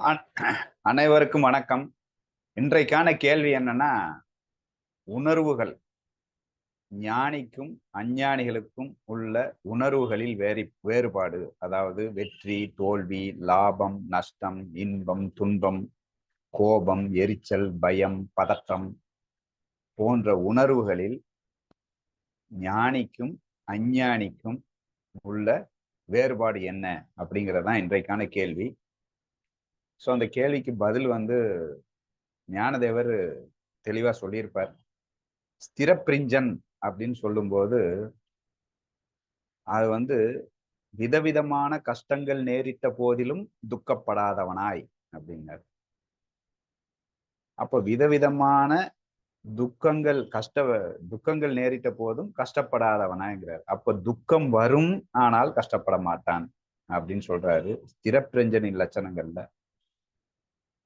அ- அனைவருக்கும் வணக்கம். இன்றைக்கான கேள்வி என்னன்னா உணர்வுகள். ஞானிக்கும் அஞ்ஞானிகளுக்கும் உள்ள உணர்வுகளில் வேறு வேறுபாடு. அதாவது வெற்றி தோல்வி லாபம் நஷ்டம் இன்பம் துன்பம் கோபம் எரிச்சல் பயம் பதட்டம் போன்ற உணர்வுகளில் ஞானிக்கும் அஞ்ஞானிக்கும் உள்ள வேறுபாடு என்ன அப்படிங்கிறதான் இன்றைக்கான கேள்வி. ஸோ அந்த கேள்விக்கு பதில் வந்து ஞானதேவர் தெளிவா சொல்லியிருப்பார். ஸ்திரப்பிரிஞ்சன் அப்படின்னு சொல்லும்போது அது வந்து விதவிதமான கஷ்டங்கள் நேரிட்ட போதிலும் துக்கப்படாதவனாய் அப்படிங்கிறார். அப்போ விதவிதமான துக்கங்கள் கஷ்ட துக்கங்கள் நேரிட்ட போதும் கஷ்டப்படாதவனாங்கிறார் அப்ப துக்கம் வரும் ஆனால் கஷ்டப்பட மாட்டான் அப்படின்னு சொல்றாரு. ஸ்திரப்பிரஞ்சனின் லட்சணங்கள்ல.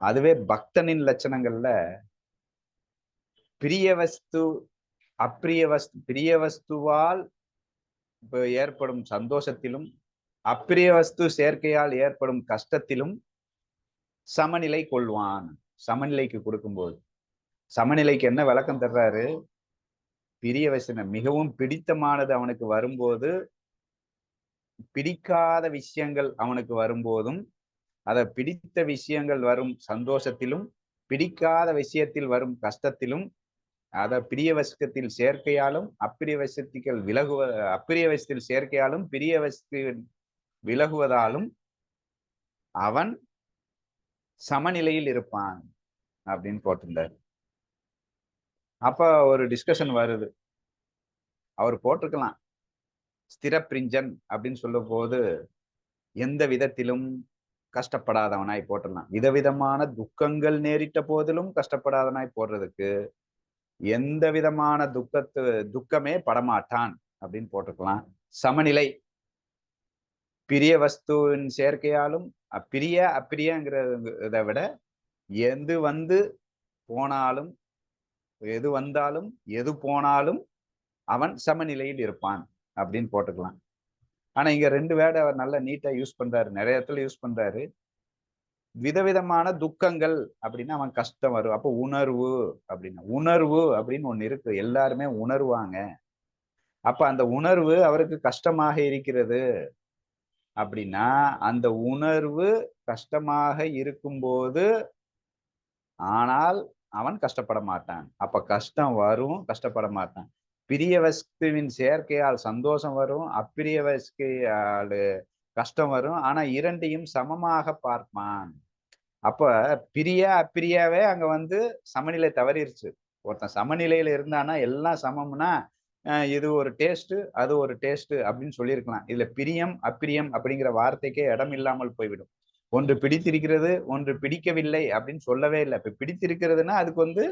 அதுவே பக்தனின் லட்சணங்கள்ல பிரிய வஸ்து அப்பிரிய வஸ்து பிரிய வஸ்துவால் ஏற்படும் சந்தோஷத்திலும் அப்பிரிய வஸ்து சேர்க்கையால் ஏற்படும் கஷ்டத்திலும் சமநிலை கொள்வான். சமநிலைக்கு கொடுக்கும்போது. சமநிலைக்கு என்ன விளக்கம் தர்றாரு? பிரிய வசனம் மிகவும் பிடித்தமானது அவனுக்கு வரும்போது பிடிக்காத விஷயங்கள் அவனுக்கு வரும்போதும் அதை பிடித்த விஷயங்கள் வரும் சந்தோஷத்திலும் பிடிக்காத விஷயத்தில் வரும் கஷ்டத்திலும் அதை பிரிய வசத்தில் சேர்க்கையாலும் அப்பிரிய வசத்திகள் விலகுவ அப்பிரிய வசத்தில் சேர்க்கையாலும் பிரிய வசத்தில் விலகுவதாலும் அவன் சமநிலையில் இருப்பான் அப்படின்னு போட்டிருந்தார். அப்ப ஒரு டிஸ்கஷன் வருது. அவர் போட்டிருக்கலாம். ஸ்திரப்பிரிஞ்சன் அப்படின்னு சொல்லும் போது எந்த விதத்திலும் கஷ்டப்படாதவனாய் போட்டுடலாம். விதவிதமான துக்கங்கள் நேரிட்ட போதிலும் கஷ்டப்படாதவனாய் போடுறதுக்கு எந்த விதமான துக்கத்து துக்கமே படமாட்டான் அப்படின்னு போட்டுக்கலாம். சமநிலை. பிரிய வஸ்துவின் சேர்க்கையாலும் அப்பிரிய அப்பிரியங்கிறத விட எது வந்து போனாலும் எது வந்தாலும் எது போனாலும் அவன் சமநிலையில் இருப்பான் அப்படின்னு போட்டுக்கலாம். ஆனா இங்க ரெண்டு வேர்டு அவர் நல்லா நீட்டா யூஸ் பண்றாரு. நிறைய இடத்துல யூஸ் பண்றாரு. விதவிதமான துக்கங்கள் அப்படின்னா அவன் கஷ்டம் வரும். அப்போ உணர்வு அப்படின்னா. உணர்வு அப்படின்னு ஒண்ணு இருக்கு. எல்லாருமே உணர்வாங்க. அப்ப அந்த உணர்வு அவருக்கு கஷ்டமாக இருக்கிறது அப்படின்னா அந்த உணர்வு கஷ்டமாக இருக்கும்போது ஆனால் அவன் கஷ்டப்பட மாட்டான். அப்ப கஷ்டம் வரும் கஷ்டப்பட மாட்டான். பிரிய வஸ்துவின் சேர்க்கையால் சந்தோஷம் வரும் அப்பிரிய வஸ்கையால் கஷ்டம் வரும். ஆனா இரண்டையும் சமமாக பார்ப்பான். அப்ப பிரிய அப்பிரியாவே அங்க வந்து சமநிலை தவறிடுச்சு ஒருத்தன் சமநிலையில இருந்தானா எல்லாம் சமம்னா இது ஒரு டேஸ்ட்டு அது ஒரு டேஸ்ட் அப்படின்னு சொல்லியிருக்கலாம். இதுல பிரியம் அப்பிரியம் அப்படிங்கிற வார்த்தைக்கே இடம் இல்லாமல் போய்விடும். ஒன்று பிடித்திருக்கிறது ஒன்று பிடிக்கவில்லை அப்படின்னு சொல்லவே இல்லை. இப்போ பிடித்திருக்கிறதுனா அதுக்கு வந்து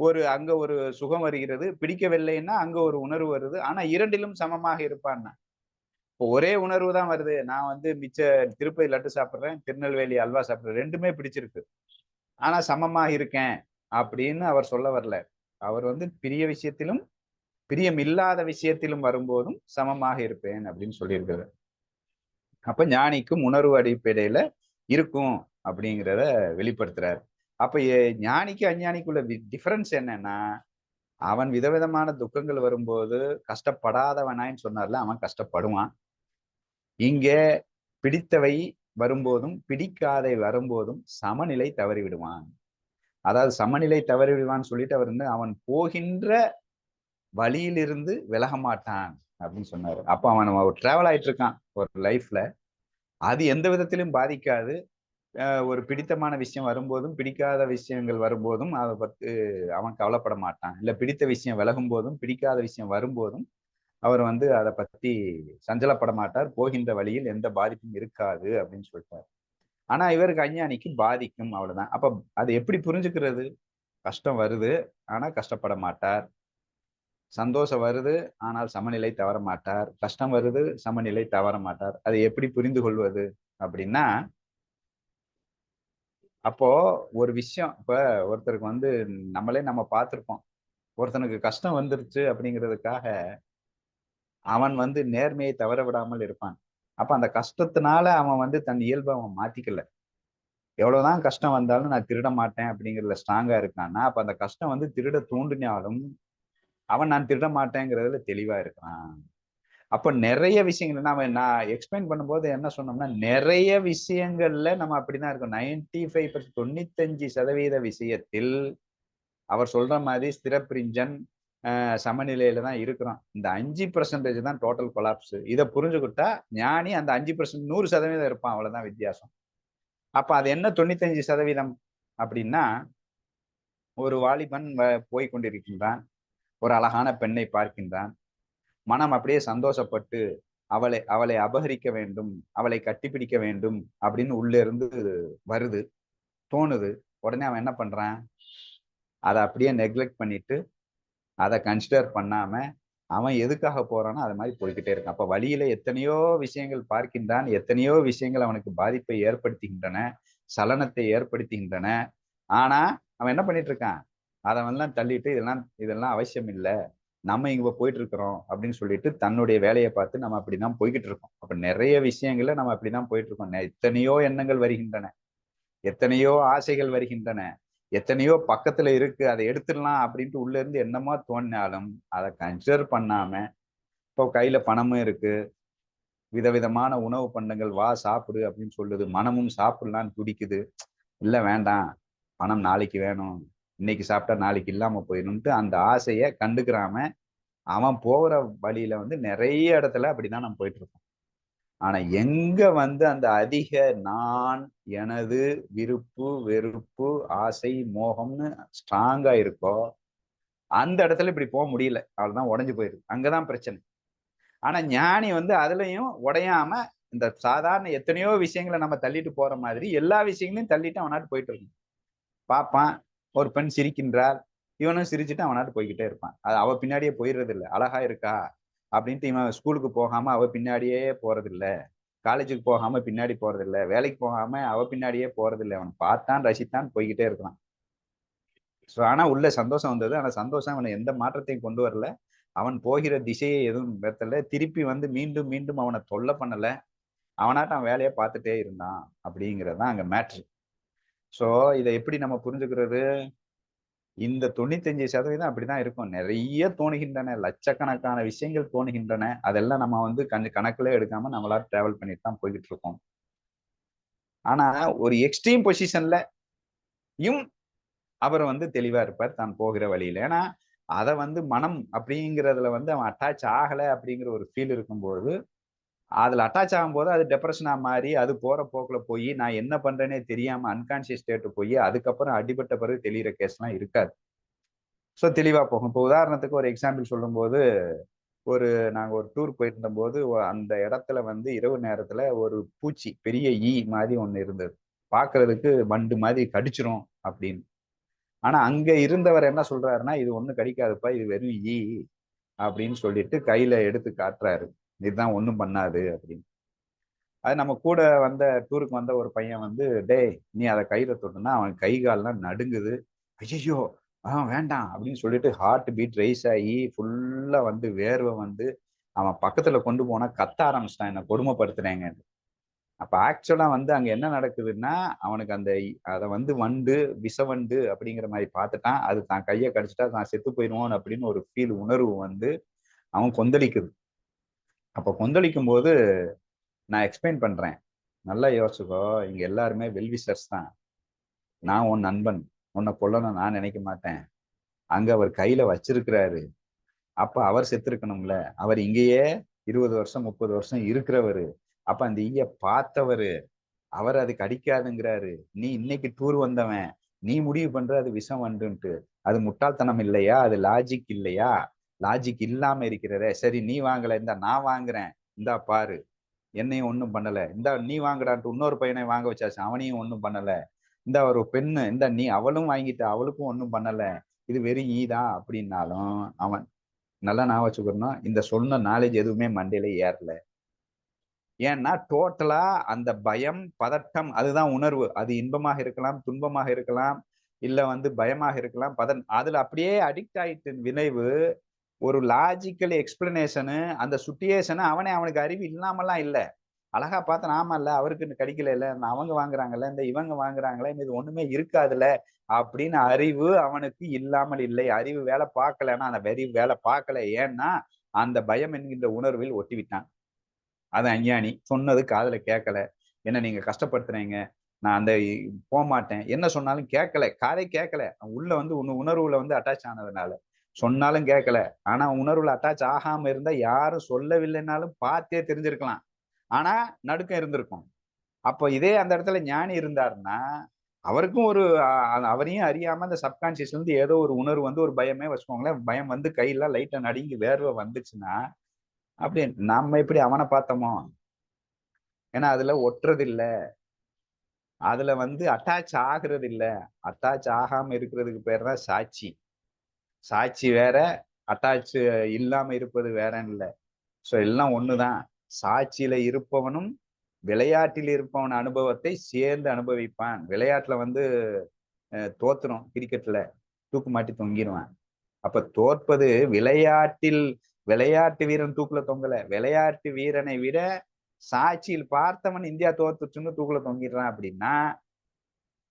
ஒரு அங்க ஒரு சுகம் வருகிறது பிடிக்கவில்லைன்னா அங்க ஒரு உணர்வு வருது. ஆனா இரண்டிலும் சமமாக இருப்பான்னா? இப்போ ஒரே உணர்வு தான் வருது. நான் வந்து மிச்ச திருப்பதி லட்டு சாப்பிட்றேன் திருநெல்வேலி அல்வா சாப்பிட்றேன் ரெண்டுமே பிடிச்சிருக்கு. ஆனா சமமா இருக்கேன் அப்படின்னு அவர் சொல்ல வரல. அவர் வந்து பிரிய விஷயத்திலும் பிரியம் இல்லாத விஷயத்திலும் வரும்போதும் சமமாக இருப்பேன் அப்படின்னு சொல்லியிருக்கிறார். அப்ப ஞானிக்கும் உணர்வு அடிப்படையில இருக்கும் அப்படிங்கிறத வெளிப்படுத்துறாரு. அப்ப ஞானிக்கு அஞ்ஞானிக்குள்ள டிஃபரன்ஸ் என்னன்னா அவன் விதவிதமான துக்கங்கள் வரும்போது கஷ்டப்படாதவனாயின்னு சொன்னார்ல அவன் கஷ்டப்படுவான். இங்க பிடித்தவை வரும்போதும் பிடிக்காதை வரும்போதும் சமநிலை தவறி விடுவான் அதாவது சமநிலை தவறி விடுவான்னு சொல்லிட்டு அவர் வந்து அவன் போகின்ற வழியிலிருந்து விலக மாட்டான் அப்படின்னு சொன்னாரு. அப்ப அவன் டிராவல் ஆயிட்டு இருக்கான் ஒரு லைஃப்ல அது எந்த விதத்திலும் பாதிக்காது. ஒரு பிடித்தமான விஷயம் வரும்போதும் பிடிக்காத விஷயங்கள் வரும்போதும் அதை பற்றி அவன் கவலைப்பட மாட்டான். இல்ல பிடித்த விஷயம் விலகும் போதும் பிடிக்காத விஷயம் வரும்போதும் அவர் வந்து அதை பத்தி சஞ்சலப்பட மாட்டார். போகின்ற வழியில் எந்த பாதிப்பும் இருக்காது அப்படின்னு சொல்லிட்டார். ஆனா இவருக்கு அஞ்ஞானிக்கு பாதிக்கும் அவ்வளவுதான். அப்ப அதை எப்படி புரிஞ்சுக்கிறது? கஷ்டம் வருது ஆனா கஷ்டப்பட மாட்டார். சந்தோஷம் வருது ஆனால் சமநிலை தவற மாட்டார். கஷ்டம் வருது சமநிலை தவற மாட்டார். அதை எப்படி புரிந்து கொள்வது அப்படின்னா அப்போ ஒரு விஷயம் இப்ப ஒருத்தருக்கு வந்து நம்மளே நம்ம பார்த்திருப்போம். ஒருத்தனுக்கு கஷ்டம் வந்துருச்சு அப்படிங்கிறதுக்காக அவன் வந்து நேர்மையை தவற விடாமல் இருப்பான். அப்ப அந்த கஷ்டத்தினால அவன் வந்து தன் இயல்பை அவன் மாத்திக்கல. எவ்வளவுதான் கஷ்டம் வந்தாலும் நான் திருட மாட்டேன் அப்படிங்கிறதுல ஸ்ட்ராங்கா இருக்கான்னா அப்ப அந்த கஷ்டம் வந்து திருட தூண்டினாலும் அவன் நான் திருட மாட்டேங்கிறதுல தெளிவா இருக்கிறான். அப்ப நிறைய விஷயங்கள் நாம நான் எக்ஸ்பிளைன் பண்ணும்போது என்ன சொன்னோம்னா நிறைய விஷயங்கள்ல நம்ம அப்படிதான் இருக்கோம். நைன்டி ஃபைவ் பர்சன்ட் தொண்ணூத்தஞ்சு சதவீத விஷயத்தில் அவர் சொல்ற மாதிரி ஸ்திரப்பிரிஞ்சன் சமநிலையில தான் இருக்கிறோம் இந்த அஞ்சு பர்சன்டேஜ் தான் டோட்டல் கொலாப்ஸ் இதை புரிஞ்சுக்கிட்டா ஞானி அந்த அஞ்சு பர்சன்ட் நூறு சதவீதம் இருப்பான். அவ்வளவுதான் வித்தியாசம். அப்ப அது என்ன தொண்ணூத்தஞ்சு சதவீதம் அப்படின்னா ஒரு வாலிபன் போய் கொண்டிருக்கின்றான். ஒரு அழகான பெண்ணை பார்க்கின்றான். மனம் அப்படியே சந்தோஷப்பட்டு அவளை அவளை அபகரிக்க வேண்டும் அவளை கட்டிப்பிடிக்க வேண்டும் அப்படின்னு உள்ள இருந்து வருது. தோணுது. உடனே அவன் என்ன பண்றான்? அதை அப்படியே நெக்லெக்ட் பண்ணிட்டு அதை கன்சிடர் பண்ணாம அவன் எதுக்காக போறானோ அது மாதிரி போய்கிட்டே இருக்கான். அப்ப வழியில எத்தனையோ விஷயங்கள் பார்க்கின்றான். எத்தனையோ விஷயங்கள் அவனுக்கு பாதிப்பை ஏற்படுத்துகின்றன சலனத்தை ஏற்படுத்துகின்றன. ஆனா அவன் என்ன பண்ணிட்டு இருக்கான்? அதை தள்ளிட்டு இதெல்லாம் இதெல்லாம் அவசியம் இல்லை. நம்ம இங்க போயிட்டு இருக்கிறோம் அப்படின்னு சொல்லிட்டு தன்னுடைய வேலையை பார்த்து நம்ம அப்படிதான் போய்கிட்டு இருக்கோம் அப்ப நிறைய விஷயங்கள்ல நம்ம அப்படிதான் போயிட்டு இருக்கோம் எத்தனையோ எண்ணங்கள் வருகின்றன. எத்தனையோ ஆசைகள் வருகின்றன. எத்தனையோ பக்கத்துல இருக்கு அதை எடுத்துடலாம் அப்படின்ட்டு உள்ள இருந்து என்னமா தோணினாலும் அதை கன்சிடர் பண்ணாம இப்போ கையில பணமும் இருக்கு. விதவிதமான உணவு பண்டங்கள் வா சாப்பிடு அப்படின்னு சொல்லுது. மனமும் சாப்பிடலான்னு துடிக்குது. இல்ல வேண்டாம். பணம் நாளைக்கு வேணும். இன்னைக்கு சாப்பிட்டா நாளைக்கு இல்லாம போயிடும்ட்டு அந்த ஆசையை கண்டுக்கிறாம அவன் போகிற வழியில வந்து நிறைய இடத்துல அப்படிதான் நம்ம போயிட்டு இருக்கோம். ஆனா எங்க வந்து அந்த அதிக நான் எனது விருப்பு வெறுப்பு ஆசை மோகம்னு ஸ்ட்ராங்கா இருக்கோ அந்த இடத்துல இப்படி போக முடியல. அவ்வளவுதான் உடஞ்சு போயிருக்கு அங்கதான் பிரச்சனை. ஆனா ஞானி வந்து அதுலயும் உடையாம இந்த சாதாரண எத்தனையோ விஷயங்களை நம்ம தள்ளிட்டு போற மாதிரி எல்லா விஷயங்களையும் தள்ளிட்டு அவனாட்டு போயிட்டு இருக்கும் பார்ப்பான் ஒரு பெண் சிரிக்கின்றார் இவனும் சிரிச்சுட்டு அவனாட்டு போய்கிட்டே இருப்பான். அது அவ பின்னாடியே போயிடுறது இல்லை அழகா இருக்கா? அப்படின்ட்டு இவன் ஸ்கூலுக்கு போகாம அவ பின்னாடியே போறதில்ல. காலேஜுக்கு போகாம பின்னாடி போறதில்ல. வேலைக்கு போகாம அவ பின்னாடியே போறதில்லை. அவனை அவன் பார்த்தான் ரசித்தான் போய்கிட்டே இருக்கலாம் ஸோ ஆனா உள்ள சந்தோஷம் வந்தது. ஆனா சந்தோஷம் அவனை எந்த மாற்றத்தையும் கொண்டு வரல. அவன் போகிற திசையை எதுவும் வெத்தல திருப்பி வந்து மீண்டும் மீண்டும் அவனை தொல்லை பண்ணல. அவனாட்ட அவன் வேலையை பார்த்துட்டே இருந்தான் அப்படிங்கிறது தான் அங்கே மேட்ரு ஸோ இதை எப்படி நம்ம புரிஞ்சுக்கிறது? இந்த தொண்ணூத்தஞ்சு சதவீதம் அப்படிதான் இருக்கும். நிறைய தோணுகின்றன லட்சக்கணக்கான விஷயங்கள் தோணுகின்றன. அதெல்லாம் நம்ம வந்து கொஞ்சம் கணக்குல எடுக்காம நம்மளால டிராவல் பண்ணிட்டு தான் போய்கிட்டு இருக்கோம் ஆனா ஒரு எக்ஸ்ட்ரீம் பொசிஷன்ல யும் அவர் வந்து தெளிவா இருப்பார். தான் போகிற வழியில. ஏன்னா அதை வந்து மனம் அப்படிங்கிறதுல வந்து அவன் அட்டாச் ஆகலை அப்படிங்கிற ஒரு ஃபீல் இருக்கும்போது அதில் அட்டாச் ஆகும்போது அது டெப்ரெஷனாக மாறி அது போகிற போக்கில் போய் நான் என்ன பண்ணுறேனே தெரியாமல் அன்கான்சியஸ் ஸ்டேட்டு போய் அதுக்கப்புறம் அடிபட்ட பிறகு தெளிகிற கேஸ்லாம் இருக்காது. ஸோ தெளிவாக போகும். இப்போ உதாரணத்துக்கு ஒரு எக்ஸாம்பிள் சொல்லும்போது ஒரு நாங்கள் ஒரு டூர் போயிருந்தபோது அந்த இடத்துல வந்து இரவு நேரத்தில் ஒரு பூச்சி பெரிய ஈ மாதிரி ஒன்று இருந்தது. பார்க்கறதுக்கு வண்டு மாதிரி கடிச்சிரும் அப்படின்னு. ஆனால் அங்கே இருந்தவர் என்ன சொல்கிறாருன்னா இது ஒன்றும் கடிக்காதுப்பா இது வெறும் ஈ அப்படின்னு சொல்லிட்டு கையில் எடுத்து காட்டுறாரு. இதுதான் ஒன்றும் பண்ணாது அப்படின்னு. அது நம்ம கூட வந்த டூருக்கு வந்த ஒரு பையன் வந்து டேய் நீ அதை கையில தொட்டுனா அவன் கை கால்லாம் நடுங்குது. ஐயோ ஆ வேண்டாம் அப்படின்னு சொல்லிட்டு ஹார்ட் பீட் ரைஸ் ஆகி ஃபுல்லா வந்து வேர்வை வந்து அவன் பக்கத்துல கொண்டு போனா கத்த ஆரம்பிச்சிட்டான். என்ன கொடுமைப்படுத்துறேங்க அப்ப ஆக்சுவலா வந்து அங்க என்ன நடக்குதுன்னா அவனுக்கு அந்த அதை வந்து வண்டு விஷவண்டு அப்படிங்கிற மாதிரி பார்த்துட்டான். அது தான் கையை கடிச்சிட்டா தான் செத்து போயிடுவோம் அப்படின்னு ஒரு ஃபீல் உணர்வு வந்து அவன் கொந்தளிக்குது. அப்போ கொந்தளிக்கும் போது நான் எக்ஸ்பிளைன் பண்ணுறேன் நல்லா யோசிச்சுக்கோ இங்கே எல்லாருமே வெல்விசர்ஸ் தான். நான் உன் நண்பன். உன்னை கொல்லணும் நான் நினைக்க மாட்டேன். அங்கே அவர் கையில் வச்சிருக்கிறாரு. அப்போ அவர் செத்துருக்கணும்ல. அவர் இங்கேயே இருபது வருஷம் முப்பது வருஷம் இருக்கிறவர். அப்போ அந்த ஈய பார்த்தவர். அவர் அதுக்கு அடிக்காதுங்கிறாரு. நீ இன்னைக்கு டூர் வந்தவன். நீ முடிவு பண்ற அது விஷம் வந்துன்ட்டு. அது முட்டாள்தனம் இல்லையா? அது லாஜிக் இல்லையா? லாஜிக் இல்லாம இருக்கிறதே. சரி நீ வாங்கல. இந்த நான் வாங்குறேன். இந்தா பாரு. என்னையும் ஒன்றும் பண்ணல. இந்த நீ வாங்குறான்ட்டு இன்னொரு பையனை வாங்க வச்சாச்சு. அவனையும் ஒன்றும் பண்ணல. இந்த ஒரு பெண்ணு. இந்த நீ அவளும் வாங்கிட்ட. அவளுக்கும் ஒன்றும் பண்ணல. இது வெறும் ஈதா அப்படின்னாலும் அவன் நல்லா நான் வச்சுக்கணும். இந்த சொன்ன நாலேஜ் எதுவுமே மண்டையில ஏறல. ஏன்னா டோட்டலா அந்த பயம் பதட்டம் அதுதான் உணர்வு. அது இன்பமாக இருக்கலாம் துன்பமாக இருக்கலாம் இல்ல வந்து பயமாக இருக்கலாம். பதன் அதுல அப்படியே அடிக்ட் ஆயிட்டு விளைவு ஒரு லாஜிக்கல் எக்ஸ்பிளனேஷனு அந்த சுட்டியேஷனு அவனே அவனுக்கு அறிவு இல்லாமலாம் இல்லை. அழகா பார்த்து ஆமா இல்ல அவருக்கு கிடைக்கல இல்ல அவங்க வாங்குறாங்கல்ல இந்த இவங்க வாங்குறாங்களே இது ஒண்ணுமே இருக்காதுல்ல அப்படின்னு அறிவு அவனுக்கு இல்லாமல் இல்லை. அறிவு வேலை பார்க்கலன்னா அந்த வெறி வேலை பார்க்கல. ஏன்னா அந்த பயம் என்கின்ற உணர்வில் ஒட்டிவிட்டான். அது அஞ்ஞானி சொன்னது காதல கேட்கல. என்ன நீங்க கஷ்டப்படுத்துறீங்க? நான் அந்த போக மாட்டேன் என்ன சொன்னாலும் கேட்கல. காதை கேட்கல. உள்ள வந்து உன் உணர்வுல வந்து அட்டாச் ஆனதுனால. சொன்னாலும் கேட்கல ஆனா உணர்வுல அட்டாச் ஆகாம இருந்தா யாரும் சொல்லவில்லைனாலும் பார்த்தே தெரிஞ்சிருக்கலாம். ஆனா நடுக்கம் இருந்திருக்கும். அப்போ இதே அந்த இடத்துல ஞானி இருந்தாருன்னா அவருக்கும் ஒரு அவரையும் அறியாம அந்த சப்கான்சியஸ்ல இருந்து ஏதோ ஒரு உணர்வு வந்து ஒரு பயமே வச்சுக்கோங்களேன். பயம் வந்து கையில லைட்டா நடுங்கி வேர்வை வந்துச்சுன்னா அப்படி நம்ம எப்படி அவனை பார்த்தோமோ? ஏன்னா அதுல ஒட்டுறது இல்லை அதுல வந்து அட்டாச் ஆகுறது இல்லை அட்டாச் ஆகாம இருக்கிறதுக்கு பேர் தான் சாட்சி. சாட்சி வேற அட்டாச் இல்லாம இருப்பது வேறன்னு இல்லை ஸோ எல்லாம் ஒண்ணுதான். சாட்சியில இருப்பவனும் விளையாட்டில் இருப்பவன் அனுபவத்தை சேர்ந்து அனுபவிப்பான். விளையாட்டுல வந்து தோத்துரும் கிரிக்கெட்ல தூக்கு மாட்டி தொங்கிடுவான் அப்ப தோற்பது விளையாட்டில் விளையாட்டு வீரன் தூக்குல தொங்கல. விளையாட்டு வீரனை விட சாட்சியில் பார்த்தவன் இந்தியா தோத்துச்சுன்னு தூக்குல தொங்கிடுறான் அப்படின்னா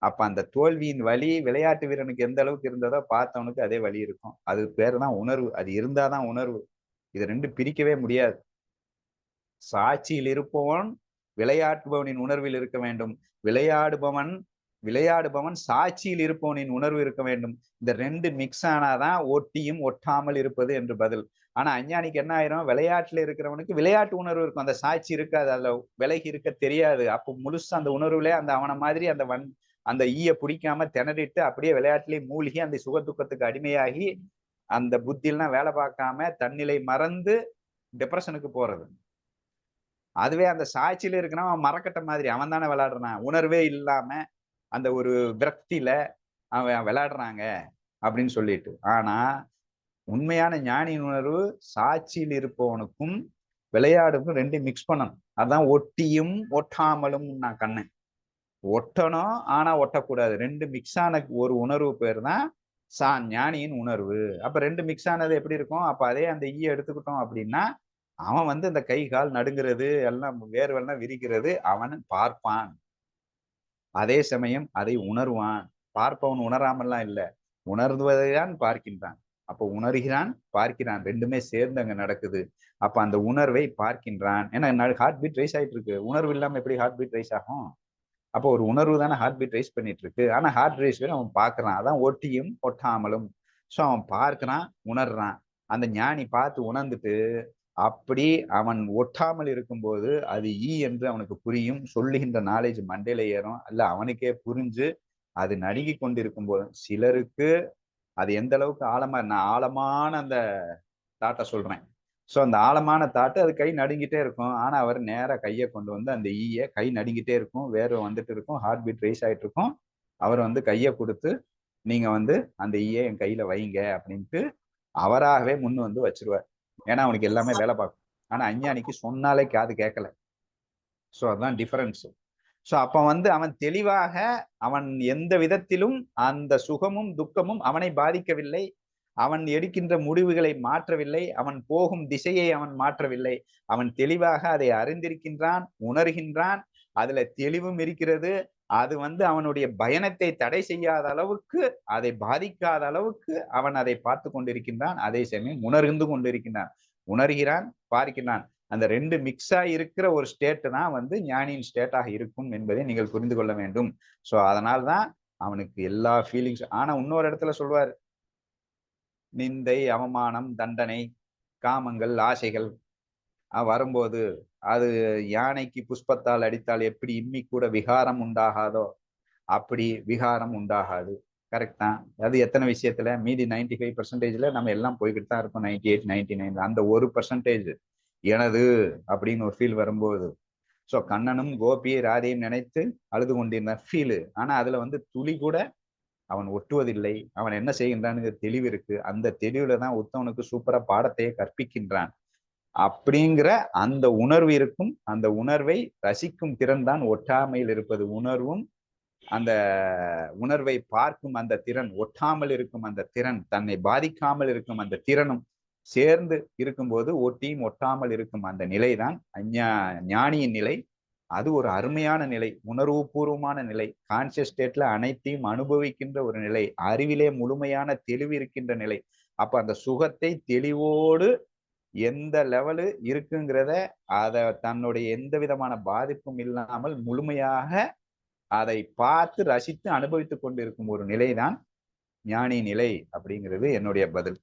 அப்ப அந்த தோல்வியின் வழி விளையாட்டு வீரனுக்கு எந்த அளவுக்கு இருந்ததோ பார்த்தவனுக்கு அதே வழி இருக்கும். அது பேர் தான் உணர்வு. அது இருந்தாதான் உணர்வு. இது ரெண்டு பிரிக்கவே முடியாது. சாட்சியில் இருப்பவன் விளையாட்டுபவனின் உணர்வில் இருக்க வேண்டும். விளையாடுபவன் விளையாடுபவன் சாட்சியில் இருப்பவனின் உணர்வு இருக்க வேண்டும். இந்த ரெண்டு மிக்ஸ் ஆனாதான் ஒட்டியும் ஒட்டாமல் இருப்பது என்று பதில். ஆனா அஞ்ஞானிக்கு என்ன ஆயிரும்? விளையாட்டுல இருக்கிறவனுக்கு விளையாட்டு உணர்வு இருக்கும். அந்த சாட்சி இருக்காது. அதுல விலகி இருக்க தெரியாது. அப்போ முழுசு அந்த உணர்வுல அந்த அவனை மாதிரி அந்த வன் அந்த ஈய பிடிக்காம திணறிட்டு அப்படியே விளையாட்டுலேயே மூழ்கி அந்த சுக துக்கத்துக்கு அடிமையாகி அந்த புத்திலாம் வேலை பார்க்காம தன்னிலை மறந்து டிப்ரெஷனுக்கு போறது. அதுவே அந்த சாட்சியில இருக்கிறவன் அவன் மறக்கட்ட மாதிரி அவன் தானே விளையாடுறான். உணர்வே இல்லாம அந்த ஒரு விரக்தியில அவன் விளையாடுறாங்க அப்படின்னு சொல்லிட்டு. ஆனா உண்மையான ஞானியின் உணர்வு சாட்சியில் இருப்பவனுக்கும் விளையாடுக்கும் ரெண்டையும் மிக்ஸ் பண்ணணும். அதான் ஒட்டியும் ஒட்டாமலும் நான் கண்ணேன். ஒட்டணும் ஆனா ஒட்டக்கூடாது. ரெண்டு மிக்ஸ் ஆன ஒரு உணர்வு பேர் தான் சா ஞானியின் உணர்வு. அப்ப ரெண்டு மிக்ஸ் ஆனது எப்படி இருக்கும்? அப்ப அதே அந்த ஈய எடுத்துக்கிட்டோம் அப்படின்னா அவன் வந்து இந்த கை கால் நடுங்கிறது எல்லாம் வேர்வெல்லாம் விரிக்கிறது அவன் பார்ப்பான். அதே சமயம் அதை உணர்வான். பார்ப்பவன் உணராமல்லாம் இல்லை. உணர்வதைதான் பார்க்கின்றான். அப்போ உணர்கிறான் பார்க்கிறான். ரெண்டுமே சேர்ந்து அங்க நடக்குது. அப்ப அந்த உணர்வை பார்க்கின்றான். ஏன்னா ஹார்ட் பீட் ரைஸ் ஆயிட்டு இருக்கு உணர்வு இல்லாம எப்படி ஹார்ட் பீட் ரைஸ் ஆகும்? அப்போ ஒரு உணர்வு தானே ஹார்ட் பீட் ரைஸ் பண்ணிட்டு இருக்கு ஆனா ஹார்ட் ரைஸ் அவன் பார்க்கறான் அதான் ஒட்டியும் ஒட்டாமலும். ஸோ அவன் பார்க்கறான் உணர்றான். அந்த ஞானி பார்த்து உணர்ந்துட்டு அப்படி அவன் ஒட்டாமல் இருக்கும்போது அது ஈ என்று அவனுக்கு புரியும். சொல்லுகின்ற நாலேஜ் மண்டையில ஏறும். அல்ல அவனுக்கே புரிஞ்சு அது நடுங்கி கொண்டிருக்கும் போது சிலருக்கு அது எந்த அளவுக்கு ஆழமா நான் ஆழமான அந்த தாட்டை சொல்றேன். ஸோ அந்த ஆழமான தாட்டு அது கை நடுங்கிட்டே இருக்கும். ஆனா அவர் நேரா கையை கொண்டு வந்து அந்த ஈய கை நடுங்கிட்டே இருக்கும். வேர்வை வந்துட்டு இருக்கும். ஹார்ட் பீட் ரைஸ் ஆயிட்டு இருக்கும். அவர் வந்து கையை கொடுத்து நீங்க வந்து அந்த ஈய என் கையில வைங்க அப்படின்ட்டு அவராகவே முன் வந்து வச்சிருவார். ஏன்னா அவனுக்கு எல்லாமே வேலை பார்க்கும். ஆனா அஞ்ஞானிக்கு சொன்னாலே காது கேட்கல. ஸோ அதுதான் டிஃபரன்ஸ் ஸோ அப்ப வந்து அவன் தெளிவாக அவன் எந்த விதத்திலும் அந்த சுகமும் துக்கமும் அவனை பாதிக்கவில்லை. அவன் எடுக்கின்ற முடிவுகளை மாற்றவில்லை அவன் போகும் திசையை அவன் மாற்றவில்லை. அவன் தெளிவாக அதை அறிந்திருக்கின்றான் உணர்கின்றான் அதுல தெளிவும் இருக்கிறது. அது வந்து அவனுடைய பயணத்தை தடை செய்யாத அளவுக்கு அதை பாதிக்காத அளவுக்கு அவன் அதை பார்த்து கொண்டிருக்கின்றான். அதே சமயம் உணர்ந்து கொண்டிருக்கின்றான். உணர்கிறான் பார்க்கிறான் அந்த ரெண்டு மிக்ஸா இருக்கிற ஒரு ஸ்டேட் தான் வந்து ஞானியின் ஸ்டேட்டாக இருக்கும் என்பதை நீங்கள் புரிந்து கொள்ள வேண்டும். ஸோ அதனால்தான் அவனுக்கு எல்லா ஃபீலிங்ஸ் ஆனா இன்னொரு இடத்துல சொல்வார் நிந்தை அவமானம் தண்டனை காமங்கள் ஆசைகள். வரும்போது அது யானைக்கு புஷ்பத்தால் அடித்தால் எப்படி இம்மி கூட விகாரம் உண்டாகாதோ அப்படி விகாரம் உண்டாகாது. கரெக்ட் தான். அது எத்தனை விஷயத்துல? மீதி நைன்டி ஃபைவ் பர்சன்டேஜ்ல நம்ம எல்லாம் போய்கிட்டு தான் இருக்கோம். நைன்டி எயிட் நைன்டி நைன் அந்த ஒரு பர்சன்டேஜ் எனது அப்படின்னு ஒரு ஃபீல் வரும்போது. ஸோ கண்ணனும் கோபி ராதையும் நினைத்து அழுது கொண்டிருந்த ஃபீலு ஆனா அதுல வந்து துளி கூட அவன் ஒட்டுவதில்லை. அவன் என்ன செய்கின்றான்னு தெளிவு இருக்கு. அந்த தெளிவுல தான் உத்தவனுக்கு சூப்பரா பாடத்தையே கற்பிக்கின்றான். அப்படிங்கிற அந்த உணர்வு இருக்கும். அந்த உணர்வை ரசிக்கும் திறன் தான் ஒட்டாமையில் இருப்பது. உணர்வும் அந்த உணர்வை பார்க்கும் அந்த திறன் ஒட்டாமல் இருக்கும் அந்த திறன் தன்னை பாதிக்காமல் இருக்கும் அந்த திறனும் சேர்ந்து இருக்கும்போது ஒட்டியும் ஒட்டாமல் இருக்கும் அந்த நிலைதான் அஞ்ஞா ஞானியின் நிலை. அது ஒரு அருமையான நிலை உணர்வுபூர்வமான நிலை கான்சியஸ் ஸ்டேட்ல அனைத்தையும் அனுபவிக்கின்ற ஒரு நிலை அறிவிலே முழுமையான தெளிவு இருக்கின்ற நிலை. அப்ப அந்த சுகத்தை தெளிவோடு எந்த லெவலு இருக்குங்கிறத அதை தன்னுடைய எந்த விதமான பாதிப்பும் இல்லாமல் முழுமையாக அதை பார்த்து ரசித்து அனுபவித்துக் கொண்டு இருக்கும் ஒரு நிலைதான் ஞானி நிலை அப்படிங்கிறது என்னுடைய பதில்.